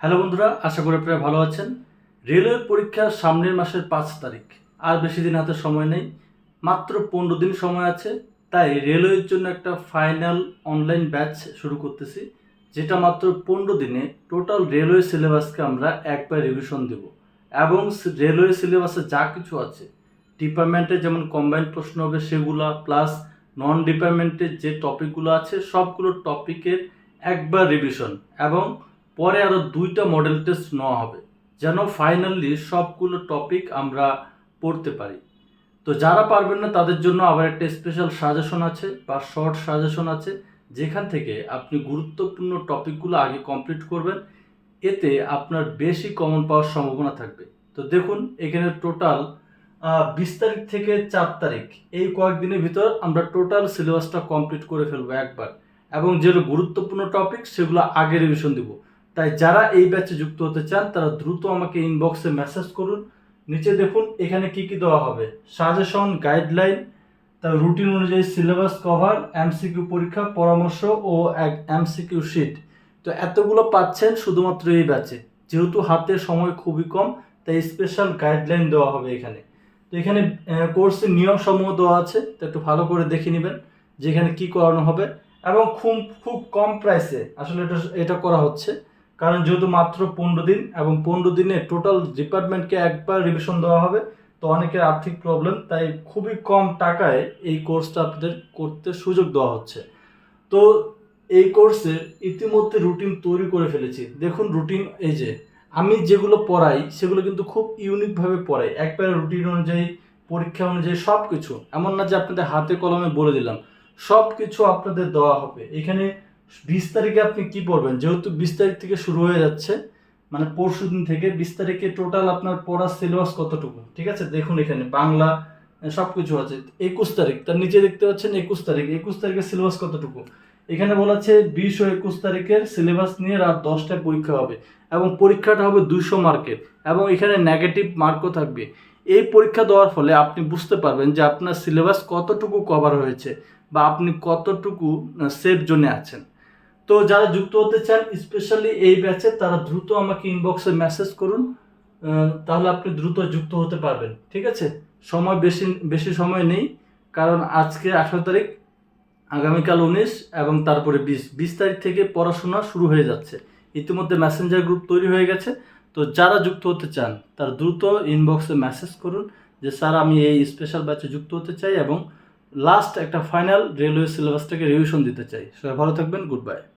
Hello বন্ধুরা, আশা করি আপনারা ভালো আছেন। রেলওয়ে পরীক্ষা সামনের মাসের পাঁচ তারিখ। আর বেশি দিন হাতে সময় নেই, মাত্র পনেরো দিন সময় আছে। তাই রেলওয়ের জন্য একটা ফাইনাল অনলাইন ব্যাচ শুরু করতেছি, যেটা মাত্র পনেরো দিনে টোটাল রেলওয়ে সিলেবাসকে আমরা একবার রিভিশন দেব। এবং রেলওয়ে সিলেবাসে যা কিছু আছে ডিপার্টমেন্টে যেমন কম্বাইন্ড প্রশ্ন হবে সেগুলা প্লাস নন ডিপার্টমেন্টের যে টপিকগুলো আছে, সবগুলো টপিকের একবার রিভিশন এবং পরে আরও দুইটা মডেল টেস্ট নেওয়া হবে, যেন ফাইনালি সবগুলো টপিক আমরা পড়তে পারি। তো যারা পারবেন না, তাদের জন্য আবার একটা স্পেশাল সাজেশন আছে বা শর্ট সাজেশন আছে, যেখান থেকে আপনি গুরুত্বপূর্ণ টপিকগুলো আগে কমপ্লিট করবেন। এতে আপনার বেশি কমন পাওয়ার সম্ভাবনা থাকবে। তো দেখুন, এখানে টোটাল বিশ তারিখ থেকে চার তারিখ, এই কয়েকদিনের ভিতর আমরা টোটাল সিলেবাসটা কমপ্লিট করে ফেলব একবার। এবং যেগুলো গুরুত্বপূর্ণ টপিক সেগুলো আগে রিভিশন দিব। তাই যারা এই ব্যাচে যুক্ত হতে চান, তারা দ্রুত আমাকে ইনবক্সে মেসেজ করুন। নিচে দেখুন, এখানে কি কি দেওয়া হবে। সাজেশন গাইডলাইন তার রুটিন অনুযায়ী সিলেবাস কভার এমসিকিউ পরীক্ষা, পরামর্শ ও এক এমসিকিউ শিট তো এতগুলো পাচ্ছেন শুধুমাত্র এই ব্যাচে যেহেতু হাতে সময় খুবই কম, তাই স্পেশাল গাইডলাইন দেওয়া হবে এখানে। তো এখানে কোর্সের নিয়ম সমূহ দেওয়া আছে, তো একটু ভালো করে দেখে নেবেন, যে এখানে কী করানো হবে। এবং খুব খুব কম প্রাইসে আসলে এটা এটা করা হচ্ছে। কারণ যেহেতু মাত্র পনেরো দিন এবং পনেরো দিনে টোটাল ডিপার্টমেন্টকে একবার রিভিশন দেওয়া হবে, তো অনেকের আর্থিক প্রবলেম তাই খুবই কম টাকায় এই কোর্সটা আপনাদের করতে সুযোগ দেওয়া হচ্ছে। তো এই কোর্সে ইতিমধ্যে রুটিন তৈরি করে ফেলেছি। দেখুন রুটিন এই যে, আমি যেগুলো পড়াই, সেগুলো কিন্তু খুব ইউনিকভাবে পড়াই। একবারে রুটিন অনুযায়ী, পরীক্ষা অনুযায়ী সব কিছু এমন না যে আপনাদের হাতে কলমে বলে দিলাম। সব কিছু আপনাদের দেওয়া হবে। এখানে বিশ তারিখে আপনি কি পড়বেন? যেহেতু বিশ তারিখ থেকে শুরু হয়ে যাচ্ছে মানে পরশু দিন থেকে বিশ তারিখে টোটাল আপনার পড়ার সিলেবাস কতটুকু? ঠিক আছে? দেখুন এখানে বাংলা সব কিছু আছে। একুশ তারিখ, তার নিচে দেখতে পাচ্ছেন একুশ তারিখ। একুশ তারিখের সিলেবাস কতটুকু? এখানে বলা আছে বিশ ও একুশ তারিখের সিলেবাস নিয়ে রাত দশটায় পরীক্ষা হবে এবং পরীক্ষাটা হবে দুশো মার্কের এবং এখানে নেগেটিভ মার্কও থাকবে। এই পরীক্ষা দেওয়ার ফলে আপনি বুঝতে পারবেন যে আপনার সিলেবাস কতটুকু কভার হয়েছে বা আপনি কতটুকু সেফ জোনে আছেন। তো যারা যুক্ত হতে চান স্পেশালি এই ব্যাচে তারা দ্রুত আমাকে ইনবক্সে মেসেজ করুন তাহলে আপনি দ্রুত যুক্ত হতে পারবেন, ঠিক আছে? সময় বেশি বেশি সময় নেই, কারণ আজকে আঠারো তারিখ, আগামীকাল উনিশ এবং তারপরে বিশ। বিশ তারিখ থেকে পড়াশোনা শুরু হয়ে যাচ্ছে। ইতিমধ্যে মেসেঞ্জার গ্রুপ তৈরি হয়ে গেছে। তো যারা যুক্ত হতে চান, তারা দ্রুত ইনবক্সে মেসেজ করুন যে, স্যার, আমি এই স্পেশাল ব্যাচে যুক্ত হতে চাই এবং লাস্ট একটা ফাইনাল রেলওয়ে সিলেবাসটাকে রিভিশন দিতে চাই। সবাই ভালো থাকবেন গুড বাই